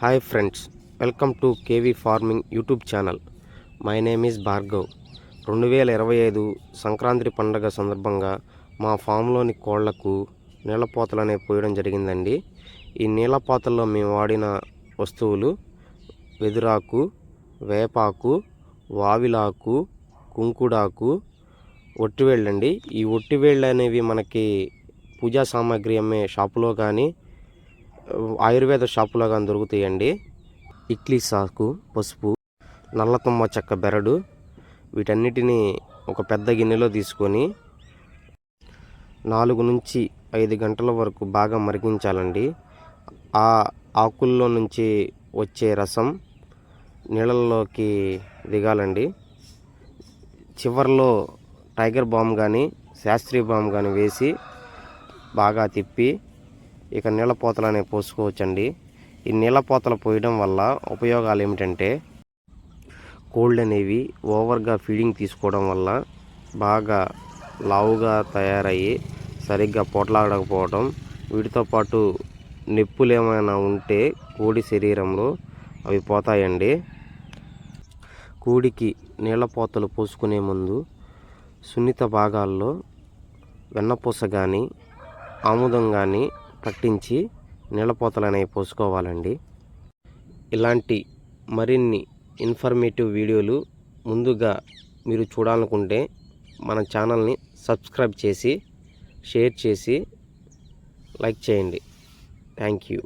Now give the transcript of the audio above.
Hi friends welcome to KV farming YouTube channel. My name is Bhargav. రెండు వేల ఇరవై ఐదు సంక్రాంతి పండగ సందర్భంగా మా ఫామ్లోని కోళ్ళకు నీళ్ళపోతలు అనేవి పోయడం జరిగిందండి. ఈ నీళ్ళపోతల్లో మేము వాడిన వస్తువులు వెదురాకు వేపాకు వావిలాకు కుంకుడాకు ఒట్టివేళ్ళండి ఈ ఒట్టివేళ్ళు అనేవి మనకి పూజా సామాగ్రి అమ్మే షాపులో కానీ ఆయుర్వేద షాపులో కానీ దొరుకుతాయండి. ఇడ్లీ సాకు పసుపు నల్లతుమ్మ చెక్క బెరడు వీటన్నిటిని ఒక పెద్ద గిన్నెలో తీసుకొని నాలుగు నుంచి ఐదు గంటల వరకు బాగా మరిగించాలండి. ఆ ఆకుల్లో నుంచి వచ్చే రసం నీళ్ళల్లోకి దిగాలండి. చివరిలో టైగర్ బామ్ కానీ శాస్త్రీయ బామ్ కానీ వేసి బాగా తిప్పి ఇక నీళ్ళపోతలు అనేవి పోసుకోవచ్చండి. ఈ నీళ్ళపోతలు పోయడం వల్ల ఉపయోగాలు ఏమిటంటే కోల్డ్ అనేవి ఓవర్గా ఫీడింగ్ తీసుకోవడం వల్ల బాగా లావుగా తయారయ్యి సరిగ్గా పోట్లాడకపోవడం వీటితో పాటు నొప్పులు ఏమైనా ఉంటే కోడి శరీరంలో అవి పోతాయండి. కోడికి నీళ్ళపోతలు పోసుకునే ముందు సున్నిత భాగాల్లో వెన్నపూస కానీ ఆముదం కానీ పట్టించి నీళ్ళపోతలు అనేవి పోసుకోవాలండి. ఇలాంటి మరిన్ని ఇన్ఫర్మేటివ్ వీడియోలు ముందుగా మీరు చూడాలనుకుంటే మన ఛానల్ని సబ్స్క్రైబ్ చేసి షేర్ చేసి లైక్ చేయండి. Thank you.